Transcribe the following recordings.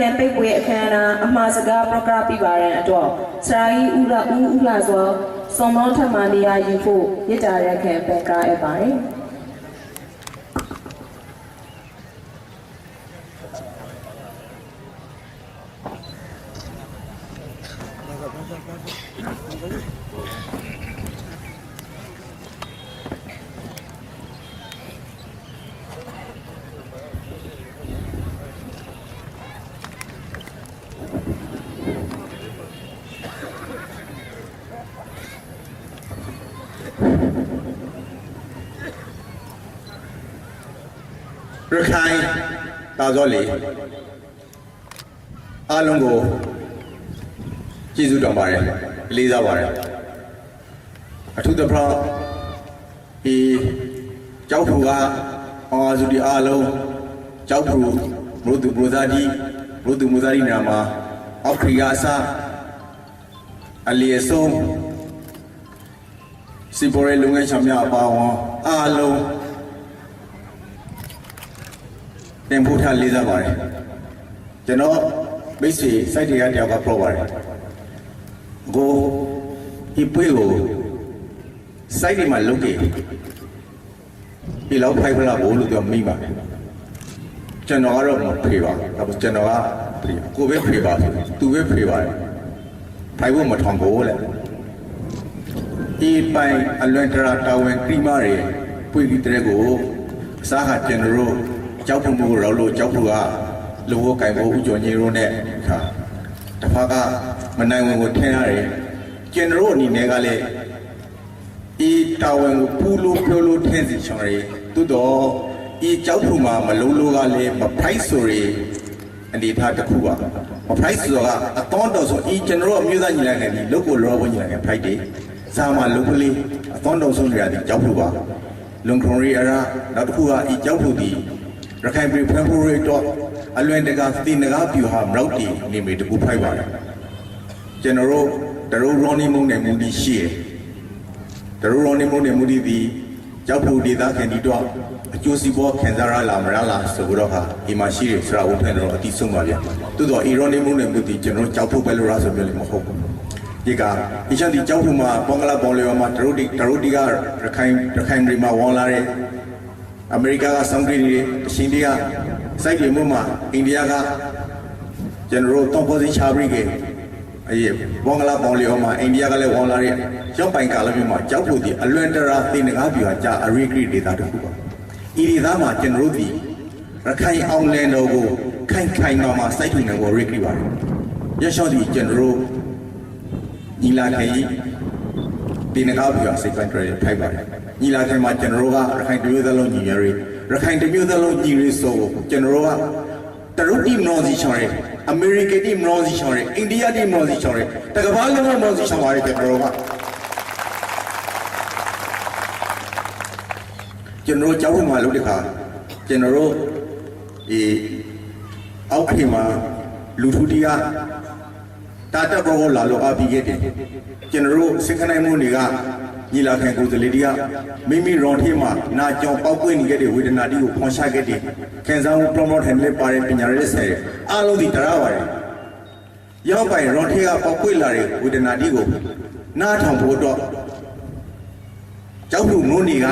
ကံပိတ်ပွဲအခမ်းအနားအမှားစကားပရကပြပါရန်အတွက်စရာကြီးဦးလာဦးဦးလာစွာစုံမောထပ်မှနေရာယူဖို့ရစ်တာရက်ခံပန်ကားအပ်ပါတယ် ရခိုင်တာဇောလေအားလုံးကိုကျေးဇူးတောင်းပါတယ်လေးစားပါတယ်အထူးသဖြင့်ဒီကျောက်ထူကအောင်စုဒီအားလုံးကျောက်ထူဘုသူဘုဇာတိဘုသူမူဇာတိနာမှာအောက်ခရီယာစာအလီအဆုံးစီပေါ်ရဲလုံငယ်ချမ်းများအပါအဝင်အားလုံး တင်ဖို့ထားလေးစားပါတယ်ကျွန်တော်မိတ်ဆွေစိုက်တွေကတယောက်ကပြောပါတယ်ကိုဒီပွေးကိုစိုက်တွေမှာလုတ်ကြည့်ဒီလောက်ဖိုက်ဖလာဘိုးလို့ပြောမိပါတယ်ကျွန်တော်ကတော့မဖေပါဘူးဒါပေမဲ့ကျွန်တော်ကဖေကိုပဲဖေပါသူပဲဖေပါတယ်ဖိုက်ဖို့မထောင်ဘူးလေဒီပိုင်အလွန်တရာတာဝန်ကိမာတွေပွေပြီးတဲ့ကိုအစားကကျွန်တော်တို့ ကြောက်ဖို့မို့ရောလို့ကြောက်ဖို့ကလူဝကင်ဖို့ဥကျော်ကြီးတို့နဲ့ခါတစ်ဖက်ကမနိုင်ဝင်ကိုထင်းရတယ်ကျွန်တော်တို့အနေနဲ့ကလည်းဤတာဝန်ကိုပူလို့ပြောလို့ထင်းစီချောင်းရတူတော့ဤကြောက်ဖို့မှာမလုံးလို့ကလည်းမဖိုက်ဆိုရအနေထားတစ်ခုပါမဖိုက်ဆိုတော့အတော်တော်ဆိုဤကျွန်တော်တို့အမျိုးသားညီလာခံဒီလုတ်ကိုလောဘညီလာခံဖိုက်တယ်ဇာမလုတ်ကလေးအတော်တော်ဆုံးနေရတယ်ကြောက်ဖို့ပါလုံခုံရီအရာနောက်တစ်ခုကဤကြောက်ဖို့ဒီ ရခိုင်ပြည်ဖွံ့ဖြိုးရေးတော့အလွန်တကာသိနဂါပြူဟာမရောက်တည်နေမိတကူဖိုက်ပါတယ်ကျွန်တော်တို့တရုရောနီမုံနဲ့မူဒီရှိရတရုရောနီမုံနဲ့မူဒီဒီကြောက်ဖို့ဒေသခံဒီတော့အကျိုးစီးပွားခံစားရလာမရလားဆိုတော့ဟာဒီမှာရှိရစရာဦးဖန်တော့အတိဆုံးပါဗျာတိုးတော့အီရောနီမုံနဲ့မူဒီကျွန်တော်ကြောက်ဖို့ပဲလို့ရဆိုပြောလို့မဟုတ်ဘူးဒီကအရှန်ဒီကြောက်ဖို့မှာဘင်္ဂလားပေါ်လျော်မှာတရုဒီတရုဒီကရခိုင်ရခိုင်ပြည်မှာဝန်လာတဲ့ အမေရိကကစောင်းကြည့်နေတယ်အရှင်တွေကစိုက်ကြည့်မှုမှာအိန္ဒိယကကျွန်တော်တို့တောင်ပေါ်စီချာပရိကေအေးဘောင်္ဂလားပေါင်လျောမှာအိန္ဒိယကလည်းဝန်လာတဲ့ရောက်ပိုင်ကာလမျိုးမှာကြောက်ဖို့ဒီအလွန်တရာသိနဂါပြူဟာကြာအရိဂရိဒေတာတစ်ခုပါဤဒေသမှာကျွန်တော်တို့ဒီရခိုင်အောင်လန်တော်ကိုခိုင်ခိုင်မာမာစိုက်ထူနေကိုရိဂရိပါတယ်ရရှော့ဒီကျွန်တော်တို့ညီလာခံကြီး ဒီနဂါပြစိတ်ပိုင်းတွေထိုက်ပါတယ်ညီလာခံမှာကျွန်တော်တို့ကရခိုင်တမျိုးသလုံးညီရယ်ရခိုင်တမျိုးသလုံးညီရယ်ဆိုကျွန်တော်တို့ကတရုတ်တီမနောစီချောင်းရယ်အမေရိကန်တီမနောစီချောင်းရယ်အိန္ဒိယတီမနောစီချောင်းရယ်တကဘာလုံးမနောစီချောင်းပါရယ်ကျွန်တော်တို့ကကျွန်တော်တို့ကြောက်ဖို့မှလုပ်တဲ့ခါကျွန်တော်တို့ဒီအောက်ခေမှာလူထုတီးက တာတက်ဘောလာလို့အပြီးခဲ့တယ်ကျွန်တော်တို့စင်ခနိုင်မှုတွေကညီလာခံကိုယ်စားလှယ်တွေကမိမိရောင်ထင်းမှာနာကြောင်ပောက်ကွေ့နေခဲ့တဲ့ဝေဒနာတီကိုဖွန်ရှာခဲ့တယ်ခံစားမှု promote ဟန်လေးပါတဲ့ပညာရေးဆယ်အားလုံးဒီတရားပါတယ်ရောက်ပိုင်ရောင်ထင်းကပောက်ကွေ့လာတဲ့ဝေဒနာတီကိုနားထောင်ဖို့တော့ကျောက်လူငုံတွေက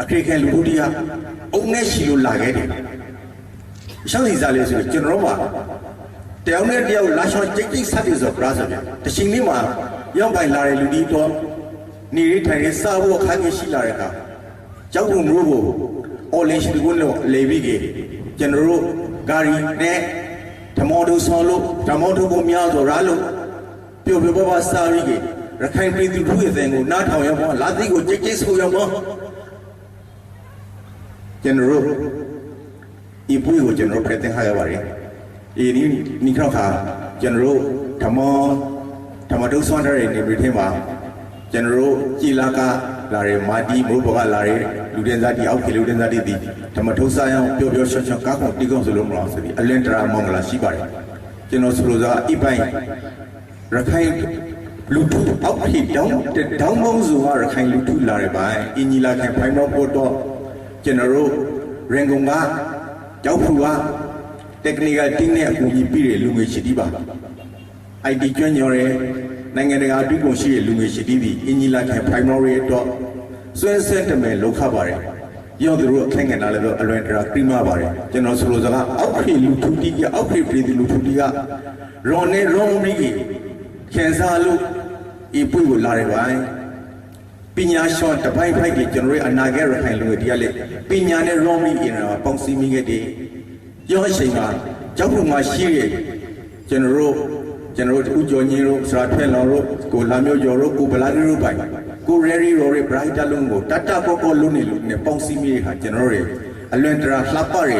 အခရိခံလူတို့တွေကအုံနဲ့ရှိလို့လာခဲ့တယ်ရှောင်းစီစားလေးဆိုကျွန်တော်တို့မှာ တယောက်နဲ့တယောက်လာရှော့ကြိတ်ကြိတ်ဆက်တယ်ဆိုပရာဆိုဗျတချိန်လေးမှာရောက်ပိုင်လာတဲ့လူဒီတော့နေရထိုင်ရစားဖို့အခန်းကြီးရှိလာတဲ့အခါကြောက်ဖို့မျိုးကိုအော်လင်းရှိကုန်းလို့လေပြီးကကျွန်တော်တို့ဂါရီနဲ့ဓမောတို့ဆောင်းလို့ဓမောတို့ကိုများဆိုရလို့ပျော်ပျော်ပါပါစားပြီးကရခိုင်ပြည်သူတို့ရဲ့အသံကိုနားထောင်ရဖို့လာသိကိုကြိတ်ကြိတ်ဆိုရဖို့ကျွန်တော်တို့ဒီပွေကိုကျွန်တော်ဖက်တင်ခါရပါတယ် ဒီဒီနိခခါကျွန်တော်တို့ဓမ္မဓမ္မတုဆွမ်းတဲ့နေပြည်တော်မှာကျွန်တော်တို့ကြည်လာကလာတဲ့မာတီမိုးဘောကလာတဲ့လူ den ဇာတိအောက်ခေလူ den ဇာတိဒီဓမ္မထုဆာယံပျော်ပျော်ရွှင်ရွှင်ကားကုန်တီးကုန်ဆိုလို့မလားဆိုပြီးအလင်တရာမောင်္ဂလာရှိပါတယ်ကျွန်တော်ဆိုလိုစားအိပိုင်ရခိုင်လူထုအောက်ခေတောင်းတောင်းမုံစုကရခိုင်လူထုလာတဲ့ပိုင်းအင်ဂျီလာခံဖိုင်မောပေါ်တော့ကျွန်တော်တို့ရင်ကုန်ကကြောက်ဖူကတ technical team နဲ့အကူအညီပေးတဲ့လူငယ်ရှိတီးပါ IT ကျွမ်းကျင်တဲ့နိုင်ငံတကာအတွေ့အကြုံရှိတဲ့လူငယ်ရှိတီးပြီးအင်ဂျီလာခံ primary တော့စွဲစဲတမယ်လောက်ခပါတယ်ရောက်သူတို့အခက်ငယ်လာလဲတော့အလွန်တရာပြိမပါတယ်ကျွန်တော်ဆိုလိုစကားအောက်ခေလူထူတီကအောက်ခေပြည်သူလူထူတီကရွန်နေရွန်မီကြီးခင်စားလို့ဤပွေကိုလာတယ်ပါပညာရှင်တပိုင်းဖိုက်ကြီးကျွန်တော်ရဲ့အနာဂတ်ရခိုင်လူတွေတရားလေပညာနဲ့ရောမီအင်ရာပေါင်းစည်းမိခဲ့တဲ့ ရောအချိန်မှာကျောက်ဖို့မှာရှိတဲ့ကျွန်တော်တို့ကျွန်တော်တို့ဦးကျော်ညင်းတို့စရာထွဲလောင်တို့ကိုလာမျိုးကျော်တို့ကိုဗလာဂီတို့ပိုင်ကိုရဲရီရော်ရဲ့ဘရိုက်တာလုံးကိုတတ်တကောကောလုံးနေလို့နဲ့ပေါင်းစည်းမိတဲ့အခါကျွန်တော်တို့ရဲ့အလွန်တရာလှပရ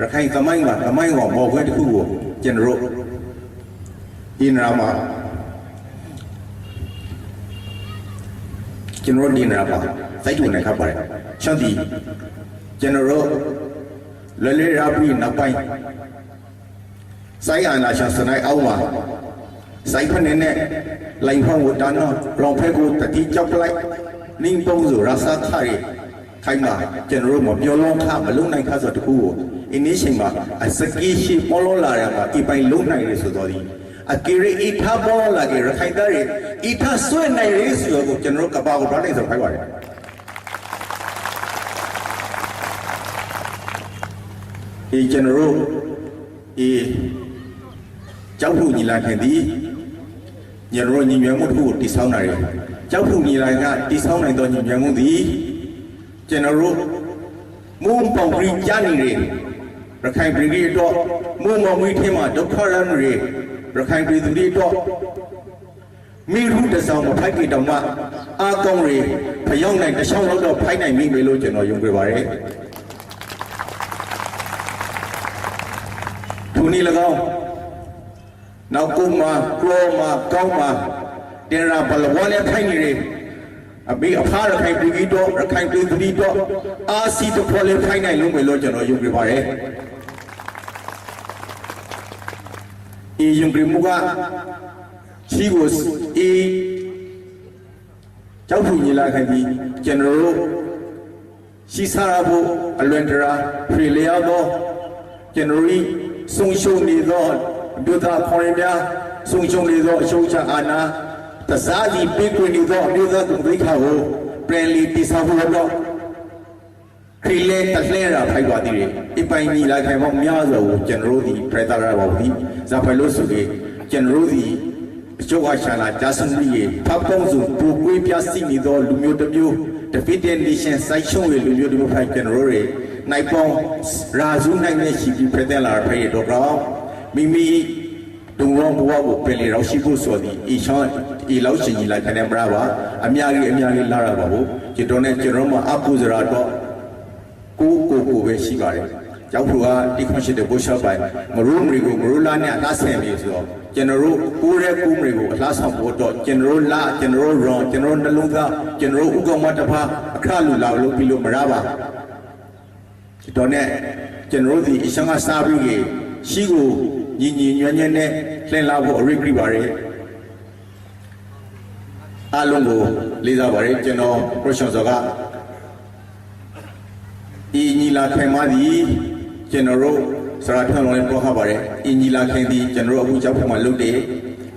ရခိုင်သမိုင်းကသမိုင်းကောင်မော်ခွဲတစ်ခုကိုကျွန်တော်တို့အင်ရာမှာကျွန်တော်ဒီနာပါစိုက်တူနေခပ်ပါတယ်ရှောင်းဒီကျွန်တော်တို့ လွယ်လွယ်ရာပြီးနောက်ပိုင်းစိုက်အာနာရှာစနိုက်အောင်မှာစိုက်ဖနေနဲ့လိုင်ဖောင်းကိုတန်းတော့ရောင်ဖက်ကိုတတိကြောက်လိုက်နင်းပုံးဆိုရာစာခါရီခိုင်းမှာကျွန်တော်တို့မပြောလုံးခမလုံးနိုင်ခဆိုတခုကိုအင်းနေချိန်မှာအစကီရှိပေါ်လို့လာရမှာဒီပိုင်လုံးနိုင်ရဆိုတော့ဒီအကီရီအထားပေါ်လာကြရခိုင်သားရီအထားဆွဲနိုင်ရဆိုတော့ကျွန်တော်တို့ကပါကိုတော့နေဆိုဖိုက်ပါတယ် ဒီကျွန်တော်တို့ဒီကြောက်ဖို့ညီလာခံသည်ညရောညီမြတ်မှုတစ်ခုကိုတည်ဆောင်းတာရယ်ကြောက်ဖို့ညီလာခံကတည်ဆောင်းနိုင်သောညီမြတ်မှုသည်ကျွန်တော်တို့မုံပေါင်ပြီးကြားနေတယ်ရခိုင်ပြည်ကြီးတော့မုံမောင်ကြီးထင်းမှာဒုက္ခရမ်းတွေရခိုင်ပြည်သူတွေတော့မိရုတဆောင်မဖိုက်ကြတောင်မှအာကောင်းတွေဖျောင်းနိုင်တစ်ချောင်းလောက်တော့ဖိုက်နိုင်မိမယ်လို့ကျွန်တော်ယုံကြည်ပါတယ် သူနည်း၎င်းနောက်ကုမာကလောမာကောင်းမာတင်ရာဘလဝနဲ့ဖိုက်နေတယ်အမေအဖားရခိုင်ပြည်ကြီးတော့ရခိုင်ပြည်သူတွေတော့အာစီတခေါ်လေးဖိုက်နိုင်လို့မယ်လို့ကျွန်တော်ယုံကြည်ပါတယ်ဤယုံကြည်မှုကရှိကိုဤကြောက်ဖြူညီလာခံကြီးကျွန်တော်တို့ရှိစားရဖို့အလွန်တရာဖြေလျောက်သောကျွန်တော်တို့ ဆုံရှုံနေသောဒုသခေါ်ရများဆုံရှုံနေသောအရှုံးချအာနာတစားစီပေးကွင်နေသောအမျိုးသားသူဒိဋ္ဌာကိုပြန်လီတိဆောက်ဖို့တော့ခရီလေတလဲရာဖိုက်ပါသေးတယ်အပိုင်ကြီးလာခိုင်ပေါင်းများစွာကိုကျွန်တော်တို့ဒီပရသရပါဘူးဇာဖလို့ဆိုပြီးကျွန်တော်တို့ဒီအကျိုးအရှာလာဂျာစန်ရီဖပ်ပုံစုပူကွေးပြစီနေသောလူမျိုးတစ်မျိုး Defeated Nation စိုက်ရှုံးရလူမျိုးတစ်မျိုးဖိုက်ကျွန်တော်တို့တွေ နိုင်ပေါင်းရာဇူးနိုင်နဲ့ရှိပြီးပြတဲ့လာဖိုက်တော့ကောမိမိဒုံရောဘဝကိုပင်လေတော့ရှိဖို့ဆိုသည်အချောင်းအလောက်ရှင်ကြီးလာခနဲ့မရပါအများကြီးအများကြီးလာရပါဘူးကျွန်တော်နဲ့ကျွန်တော်မှအပူစရာတော့ကိုကိုကိုပဲရှိပါတယ်။ကျောက်ဖြူကတိခွန်ရှိတဲ့ဘုရှာပိုင်မရူးမရီကိုမရူးလာနဲ့အလားဆင်ပြီဆိုတော့ကျွန်တော်တို့ကိုရဲကိုမရီကိုအလားဆောင်ဖို့တော့ကျွန်တော်တို့လာကျွန်တော်တို့ရောကျွန်တော်တို့နှလုံးသားကျွန်တော်တို့ဥက္ကမတဖာအခလူလာလို့ပြီးလို့မရပါ။ တော့နဲ့ကျွန်တော်တို့ဒီအရှမ်းကစားပြီးကြီးရှိကိုညီညီညွတ်ညွတ်နဲ့လှည့်လာဖို့အရိဂရိပါရယ်အားလုံးကိုလေးစားပါရယ်ကျွန်တော်ပရိုရှော့စောကဤညီလာခံမှာသည်ကျွန်တော်တို့စရာထွန်းလုံးပြောခပါတယ်ဤညီလာခံသည်ကျွန်တော်တို့အခုကြောက်ဖက်မှာလုပ်တယ်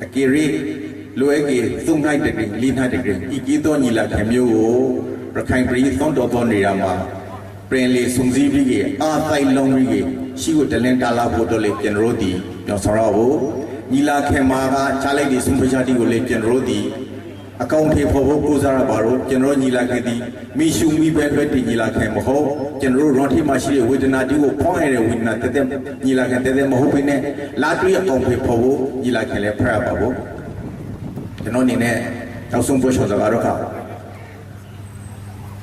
အကေရီလိုအပ်ကေသုံးနိုင်တကယ်လေးနိုင်တကယ်ဤကြီးသောညီလာခံမျိုးကိုရခိုင်ပြည်သွန်တော်တော်နေရမှာ ပြင်လေစုံစည်းပြီးကအာသိုင်လုံးပြီးကရှိကိုတလင်တာလာဖို့တော့လေကျွန်တော်တို့ဒီညောဆောင်ရဖို့ညီလာခံမှာကချလိုက်ဒီစုံပချာတီကိုလေကျွန်တော်တို့ဒီအကောင့်ထေဖို့ဖို့ကိုစားရပါတော့ကျွန်တော်ညီလာခဲ့သည်မိရှုမိပဲအတွက်တည်ညီလာခဲ့မဟုတ်ကျွန်တော်ရောထိမှရှိတဲ့ဝေဒနာတီကိုဖောင်းရတဲ့ဝေဒနာတက်တက်ညီလာခဲ့တက်တက်မဟုတ်ဘဲနဲ့လာတွေ့အကောင့်ထေဖို့ဖို့ညီလာခဲ့လဲဖရပါဖို့ကျွန်တော်အနေနဲ့နောက်ဆုံးပြောချင်တာကတော့ခ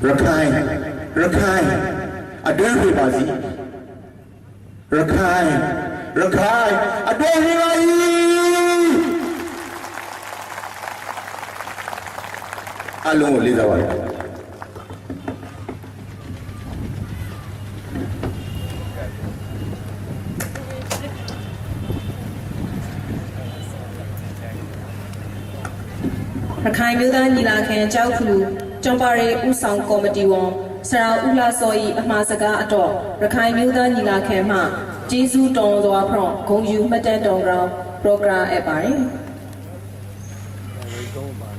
ရခိုင်ရခိုင် အတွဲပြပါစီရခိုင်ရခိုင်အတွဲပြပါစီအလုံးကိုလေးစားပါလားရခိုင်မျိုးသားညီလာခံကြောက်ဖလူကျောင်းပါရီဥဆောင်ကော်မတီဝန် ဆရာဦးလာစောဤအမှားစကားအတော့ရခိုင်မျိုးသားညီလာခံမှကျေးဇူးတော်စွာဖြင့်ဂုံယူမှတ်တမ်းတော်ကြောင်းပရိုဂရမ်အပ်ပါတယ်